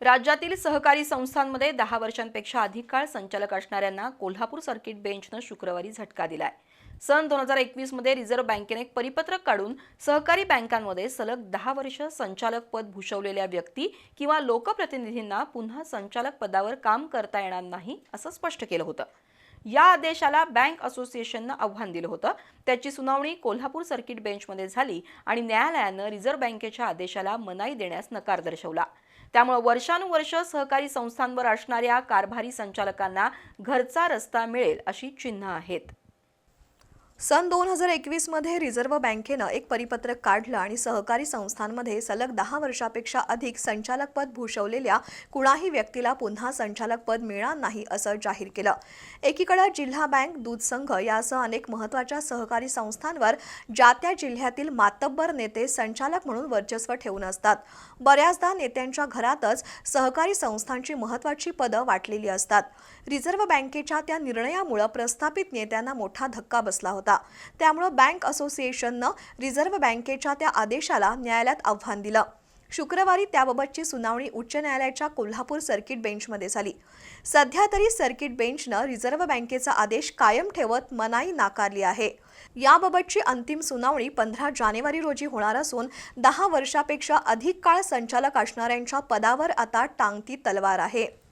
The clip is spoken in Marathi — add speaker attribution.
Speaker 1: राज्यातील सहकारी संस्थांमध्ये दहा वर्षांपेक्षा अधिक काळ संचालक असणाऱ्यांना कोल्हापूर सर्किट बेंचनं शुक्रवारी झटका दिलाय. सन दोन हजार एकवीसमध्ये रिझर्व्ह बँकेने एक परिपत्रक काढून सहकारी बँकांमध्ये सलग दहा वर्ष संचालक पद भूषवलेल्या व्यक्ती किंवा लोकप्रतिनिधींना पुन्हा संचालक पदावर काम करता येणार नाही असं स्पष्ट केलं होतं. या आदेशाला बँक असोसिएशननं आव्हान दिलं होतं. त्याची सुनावणी कोल्हापूर सर्किट बेंचमध्ये झाली आणि न्यायालयानं रिझर्व्ह बँकेच्या आदेशाला मनाई देण्यास नकार दर्शवला. त्यामुळे वर्षानुवर्ष सहकारी संस्थांवर असणाऱ्या कारभारी संचालकांना घरचा रस्ता मिळेल अशी चिन्ह आहेत.
Speaker 2: सन दोन हजार एकवीसमध्ये रिझर्व्ह बँकेनं एक परिपत्रक काढलं आणि सहकारी संस्थांमध्ये सलग दहा वर्षापेक्षा अधिक संचालकपद भूषवलेल्या कुणाही व्यक्तीला पुन्हा संचालकपद मिळणार नाही असं जाहीर केलं. एकीकडे जिल्हा बँक दूध संघ यासह अनेक महत्त्वाच्या सहकारी संस्थांवर ज्या त्या जिल्ह्यातील मातब्बर नेते संचालक म्हणून वर्चस्व ठेवून असतात. बऱ्याचदा नेत्यांच्या घरातच सहकारी संस्थांची महत्त्वाची पदं वाटलेली असतात. रिझर्व्ह बँकेच्या त्या निर्णयामुळं प्रस्थापित नेत्यांना मोठा धक्का बसला होता. होता त्यामुळं बँक असोसिएशननं रिझर्व्ह बँकेच्या त्या आदेशाला न्यायालयात आव्हान दिलं. शुक्रवारी त्याबाबतची सुनावणी उच्च न्यायालयाच्या कोल्हापूर सर्किट बेंचमध्ये झाली. सध्या तरी सर्किट बेंचनं रिझर्व्ह बँकेचा आदेश कायम ठेवत मनाई नाकारली आहे. याबाबतची अंतिम सुनावणी पंधरा जानेवारी रोजी होणार असून दहा वर्षापेक्षा अधिक काळ संचालक असणाऱ्यांच्या पदावर आता टांगती तलवार आहे.